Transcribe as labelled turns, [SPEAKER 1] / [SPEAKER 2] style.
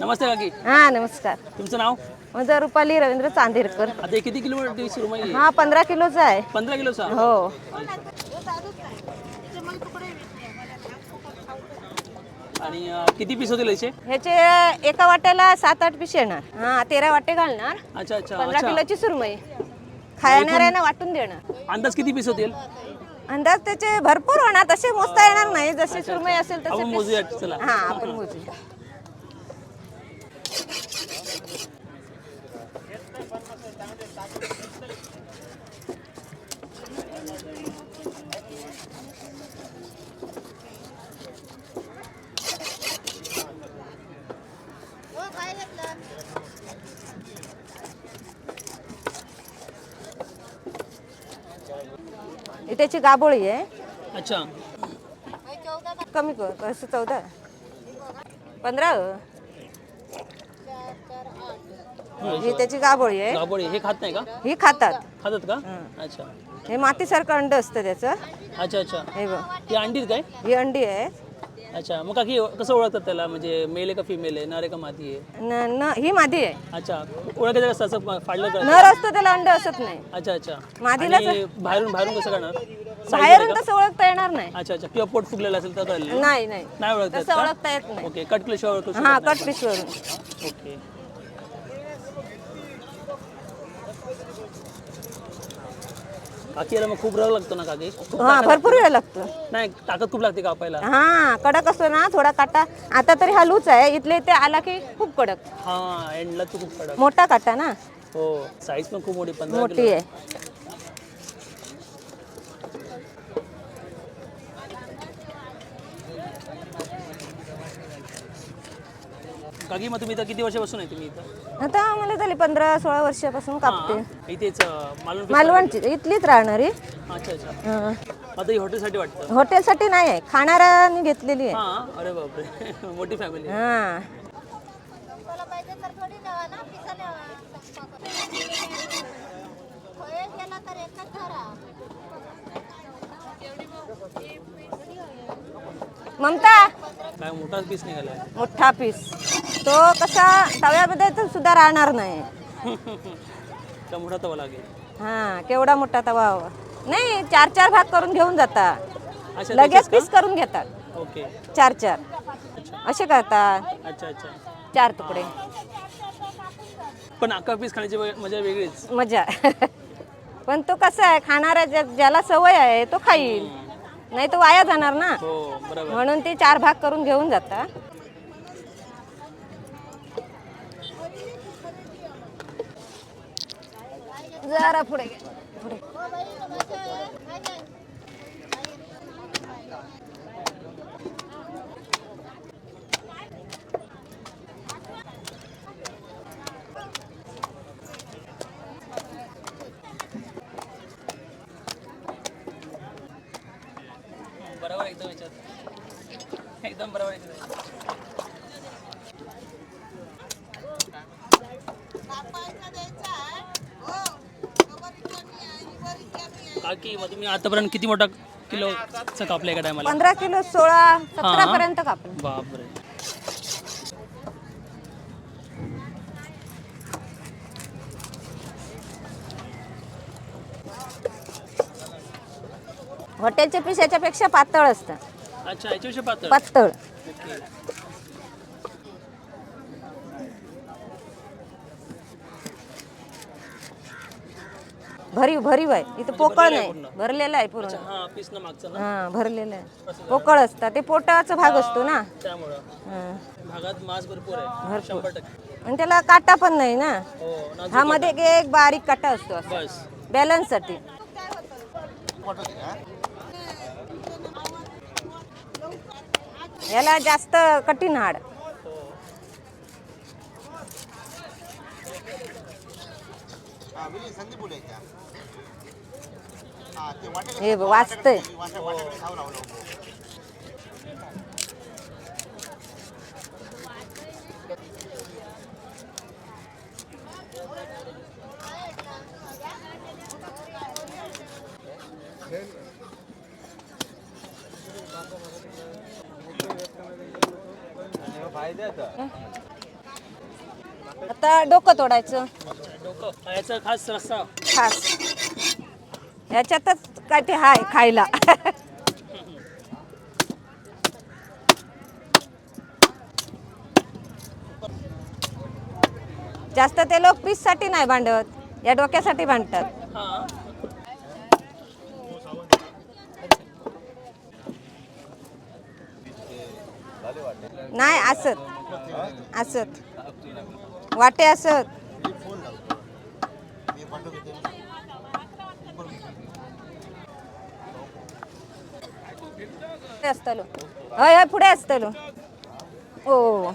[SPEAKER 1] नमस्ते काकी.
[SPEAKER 2] हा नमस्कार.
[SPEAKER 1] तुमचं नाव?
[SPEAKER 2] माझं रुपाली रवींद्र चांदेरकर.
[SPEAKER 1] आता हे किती किलोमीटर सुरमई आहे?
[SPEAKER 2] हा पंधरा किलोचा आहे.
[SPEAKER 1] पंधरा किलोचा?
[SPEAKER 2] हो.
[SPEAKER 1] आणि अं, किती पीस होतील याचे?
[SPEAKER 2] ह्याचे एका वाट्याला सात आठ पिशे येणार. हा तेरा वाटे घालणार.
[SPEAKER 1] अच्छा अच्छा
[SPEAKER 2] पंधरा
[SPEAKER 1] अच्छा.
[SPEAKER 2] किलोची सुरमई. खाणाऱ्यांना वाटून देणार.
[SPEAKER 1] अंदाज किती पीस होतील?
[SPEAKER 2] अंदाज त्याचे भरपूर होणार तसे मोजता येणार नाही. जशी सुरमई असेल तसे
[SPEAKER 1] आपण
[SPEAKER 2] piece-
[SPEAKER 1] मोजूया चला.
[SPEAKER 2] हा आपण मोजूया. ही त्याची गाबोळी आहे.
[SPEAKER 1] अच्छा.
[SPEAKER 2] कमी कर कसं चौदा. पंधरा हो. ही त्याची गाबोळी आहे.
[SPEAKER 1] हे खात नाही का?
[SPEAKER 2] ही खातात.
[SPEAKER 1] खातात का. अच्छा.
[SPEAKER 2] हे मातीसारखं अंड असतं त्याचं.
[SPEAKER 1] अच्छा अच्छा.
[SPEAKER 2] हे बघ.
[SPEAKER 1] ही अंडीत काय?
[SPEAKER 2] ही अंडी आहे.
[SPEAKER 1] अच्छा मग काकी कसं ओळखतात त्याला? म्हणजे मेल आहे का फिमेल आहे? नर आहे का मादी आहे?
[SPEAKER 2] न न ही मादी आहे.
[SPEAKER 1] अच्छा ओळखायचं कसं असं फाडलं का?
[SPEAKER 2] नर असतो त्याला अंड असत नाही.
[SPEAKER 1] अच्छा अच्छा. आणि बाहेरून बाहेरून कसं करणार?
[SPEAKER 2] बाहेरून तसं ओळखता येणार नाही.
[SPEAKER 1] अच्छा अच्छा. किंवा पोट फुगलेलं असेल तर कळलं
[SPEAKER 2] नाही नाही.
[SPEAKER 1] नाही ओळखतात
[SPEAKER 2] तसं
[SPEAKER 1] का?
[SPEAKER 2] ओळखता येत नाही.
[SPEAKER 1] ओके कट केल्याशिवाय ओळखू शकत
[SPEAKER 2] हा
[SPEAKER 1] नाही.
[SPEAKER 2] कट पिस वरून
[SPEAKER 1] ओके. काकी याला मग खूप रग लागतो ना काकी? खूप
[SPEAKER 2] हा भरपूर वेळ लागतो.
[SPEAKER 1] नाही ताकद खूप लागते कापायला.
[SPEAKER 2] हा कडक असतो ना थोडा काटा. आता तरी हा लूच आहे. इथले इथे आला की खूप कडक.
[SPEAKER 1] हा एंडला तू खूप कडक.
[SPEAKER 2] मोठा काटा ना?
[SPEAKER 1] हो साईज पण खूप मोठी पंधरा
[SPEAKER 2] मोठी
[SPEAKER 1] किलो.
[SPEAKER 2] आहे.
[SPEAKER 1] काकी मग तुम्ही इथं किती वर्षापासून आहे? तुम्ही इथं?
[SPEAKER 2] आता आम्हाला झाली पंधरा सोळा वर्षापासून कापते.
[SPEAKER 1] हा, इथेच अं, मालवण
[SPEAKER 2] मालवणची इथलीच राहणारी.
[SPEAKER 1] अच्छा अच्छा.
[SPEAKER 2] हं.
[SPEAKER 1] आता ही हॉटेलसाठी वाटतं?
[SPEAKER 2] हॉटेलसाठी नाही आहे खाणाऱ्यांनी घेतलेली आहे.
[SPEAKER 1] हा अरे बापरे. मोठी फॅमिली
[SPEAKER 2] हा. ममता?
[SPEAKER 1] काय मोठा पीस निघालाय
[SPEAKER 2] मोठा पीस तो कसा तव्यामध्ये तर सुद्धा राहणार नाही.
[SPEAKER 1] मोठा तवा लागेल?
[SPEAKER 2] हा केवढा मोठा तवा हवा. नाही चार चार भाग करून घेऊन जातात
[SPEAKER 1] अच्छा
[SPEAKER 2] लगेच पीस करून घेतात.
[SPEAKER 1] ओके.
[SPEAKER 2] चार चार. असे करतात
[SPEAKER 1] अच्छा अच्छा.
[SPEAKER 2] चार तुकडे.
[SPEAKER 1] पण अख्खा पीस खाण्याची वे- मजा वेगळीच.
[SPEAKER 2] मजा. पण तो कसा आहे खाणारा ज्या- ज्याला सवय आहे तो खाईल. नाही तो वाया जाणार ना.
[SPEAKER 1] हो बरोबर.
[SPEAKER 2] म्हणून ते चार भाग करून घेऊन जातात जरा पुढे घे. पुढे
[SPEAKER 1] बरोबर एकदम एकदम बरोबर एकदम काकी मग तुम्ही आतापर्यंत किती मोठा किलोचं कापलं एका टायमाला
[SPEAKER 2] पंधरा किलो सोळा सतरा पर्यंत कापलं.
[SPEAKER 1] बापरे.
[SPEAKER 2] हॉटेलचे पीस याच्यापेक्षा पातळ असतं.
[SPEAKER 1] अच्छा याच्याविषयी पातळ?
[SPEAKER 2] पातळ.
[SPEAKER 1] ओके.
[SPEAKER 2] भरीव भरीव आहे. इथं पोकळ नाही. भरलेलं आहे पूर्ण.
[SPEAKER 1] हा पीस ना मागचा ना?
[SPEAKER 2] हा भरलेलं आहे. पोकळ असतं. ते पोटाचा भाग असतो ना.
[SPEAKER 1] त्यामुळं.
[SPEAKER 2] हा,
[SPEAKER 1] भागात मांस भरपूर आहे. शंभर टक्के.
[SPEAKER 2] आणि त्याला काटा पण नाही ना.
[SPEAKER 1] हो
[SPEAKER 2] हा मध्ये एक- एक बारीक काटा असतो असा.
[SPEAKER 1] बस.
[SPEAKER 2] बॅलन्ससाठी. याला जास्त कठीण हाड. हे हे वाचते आता डोकं तोडायचं.
[SPEAKER 1] डोकं खास रस्ता.
[SPEAKER 2] खास. ह्याच्यातच याच्यातच काय ते हाय खायला. जास्त ते लोक पीससाठी नाही भांडत. या डोक्यासाठी भांडतात. नाही असत. असत. वाटे असत. असतलो. हय हय पुढे असतलो. ओ